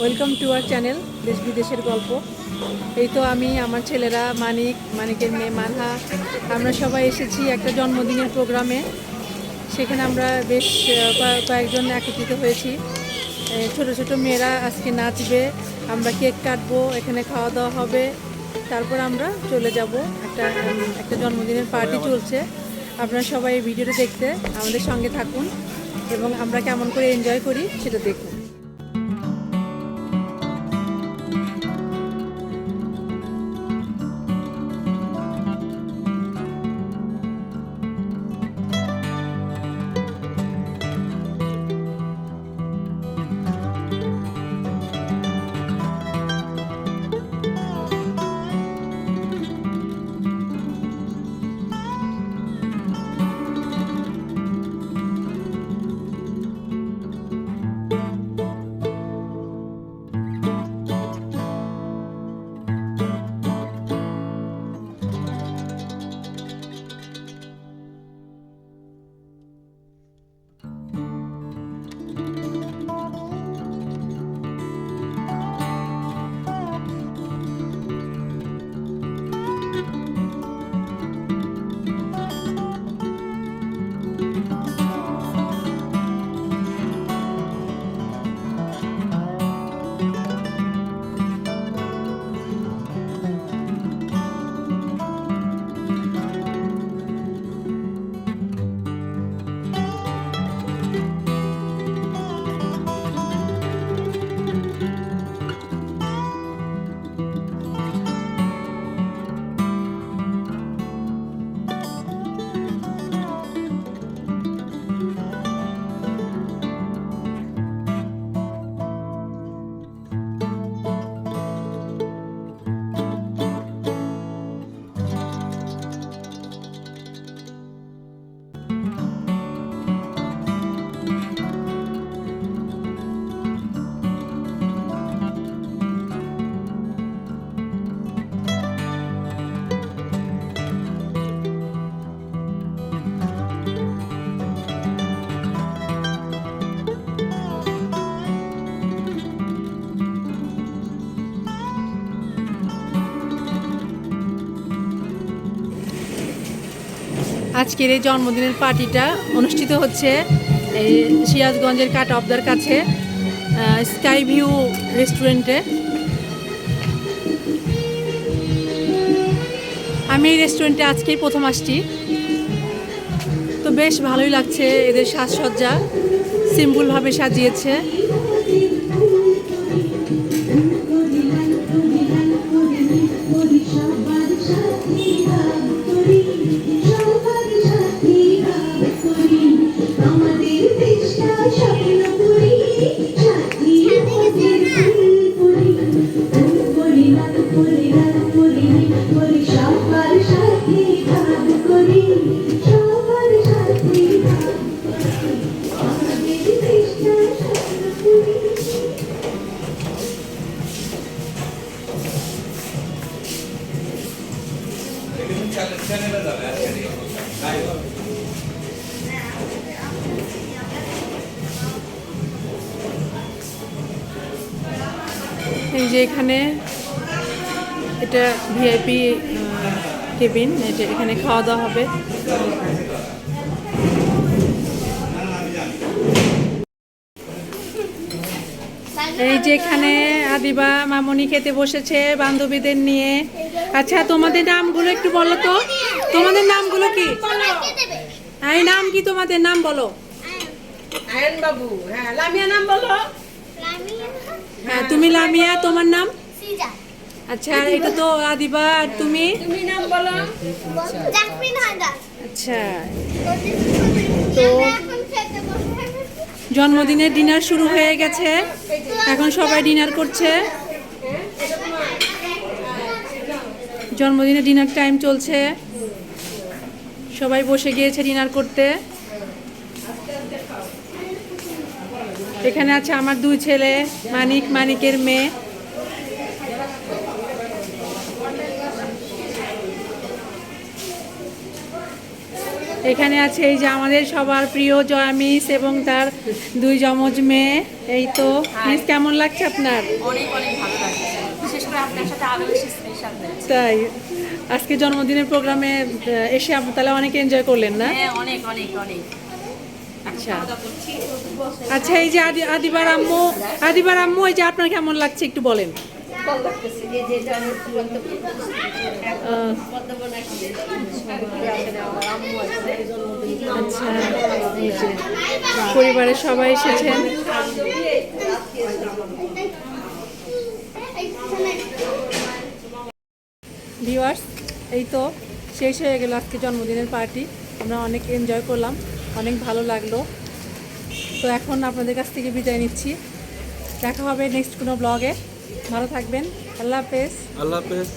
Welcome to R channel, দেশ বিদেশের গল্প। এই তো আমি, আমার ছেলেরা, মানিক, মানিকের মেয়ে মানহা। আমরা সবাই এসেছি একটা জন্মদিনের প্রোগ্রামে। সেখানে আমরা বেশ কয়েকজন একত্রিত হয়েছি। ছোট ছোট মেয়েরা আজকে নাচবে, আমরা কেক কাটবো, এখানে খাওয়া দাওয়া হবে। তারপর আমরা চলে যাব। একটা একটা জন্মদিনের পার্টি চলছে। আপনারা সবাই ভিডিওটা দেখতে আমাদের সঙ্গে থাকুন এবং আমরা কেমন করে এনজয় করি সেটা দেখুন। আজকের এই জন্মদিনের পার্টিটা অনুষ্ঠিত হচ্ছে এই সিরাজগঞ্জের কাট অবদার কাছে স্কাই ভিউ রেস্টুরেন্টে আমি এই রেস্টুরেন্টে আজকেই প্রথম আসছি। তো বেশ ভালোই লাগছে এদের সাজসজ্জা সিম্পলভাবে সাজিয়েছে। এই যে এখানে এটা ভিআইপি কেবিন এটা এখানে খাওয়া দাওয়া হবে। এই যে এখানে আদিবা, মামনি খেতে বসেছে বান্ধবীদের নিয়ে। আচ্ছা তোমাদের নামগুলো একটু বলো তো। তোমাদের নামগুলো কি? এই নাম কি তোমাদের? নাম বলো। আয়ন বাবু। হ্যাঁ লামিয়া নাম বলো। হ্যাঁ তুমি লামিয়া তোমার নাম? আচ্ছা আর এটা তো আদিবা আর তুমি? তুমি নাম বলো। আচ্ছা। তো জন্মদিনের ডিনার শুরু হয়ে গেছে। এখন সবাই ডিনার করছে। জন্মদিনের ডিনার টাইম চলছে। সবাই বসে গিয়েছে ডিনার করতে। এখানে আছে আমার দুই ছেলে মানিক মানিকের মেয়ে। এখানে আছে এই যে আমাদের সবার প্রিয় জয়া মিস এবং তার দুই যমজ মেয়ে। এই তো মিস কেমন লাগছে আপনার? অনেক অনেক ভালো লাগছে। বিশেষ করে আপনার সাথে আরও বেশি স্পেশাল তাই আজকে জন্মদিনের প্রোগ্রামে এসে আপনি তাহলে অনেক এনজয় করলেন না? হ্যাঁ অনেক অনেক অনেক। আচ্ছা। আচ্ছা এই যে আদি আদিবার আম্মু আদিবার আম্মু, এই যে আপনার কেমন লাগছে একটু বলেন। আচ্ছা পরিবারের সবাই এসেছেন। ভিউয়ার্স, এই তো শেষ হয়ে গেল আজকে জন্মদিনের পার্টি। আমরা অনেক এনজয় করলাম। অনেক ভালো লাগল। তো এখন আপনাদের কাছ থেকে বিদায় নিচ্ছি। দেখা হবে নেক্সট কোনো ব্লগে ভালো থাকবেন। আল্লাহ হাফেজ। আল্লাহ হাফেজ।